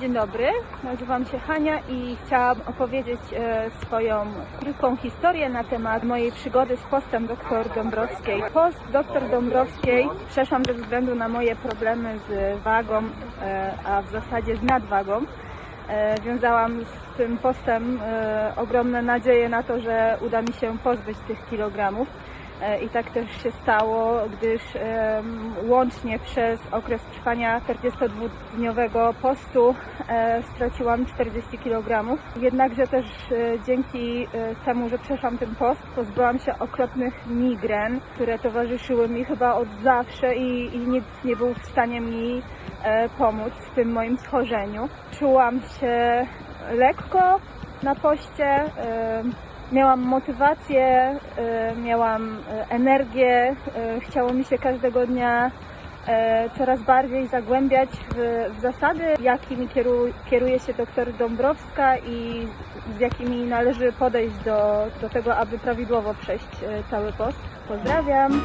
Dzień dobry, nazywam się Hania i chciałam opowiedzieć e, swoją krótką historię na temat mojej przygody z postem dr Dąbrowskiej. Post dr Dąbrowskiej przeszłam ze względu na moje problemy z wagą, e, a w zasadzie z nadwagą. E, Wiązałam z tym postem ogromne nadzieje na to, że uda mi się pozbyć tych kilogramów. E, I tak też się stało, gdyż łącznie przez okres trwania 42-dniowego postu e, straciłam 40 kg. Jednakże też e, dzięki temu, że przeszłam ten post, pozbyłam się okropnych migren, które towarzyszyły mi chyba od zawsze i, i nikt nie był w stanie mi pomóc w tym moim schorzeniu. Czułam się lekko na poście. e, Miałam motywację, miałam y, energię, y, chciało mi się każdego dnia y, coraz bardziej zagłębiać w, w zasady, jakimi kieru, kieruje się doktor Dąbrowska i z jakimi należy podejść do, do tego, aby prawidłowo przejść cały post. Pozdrawiam!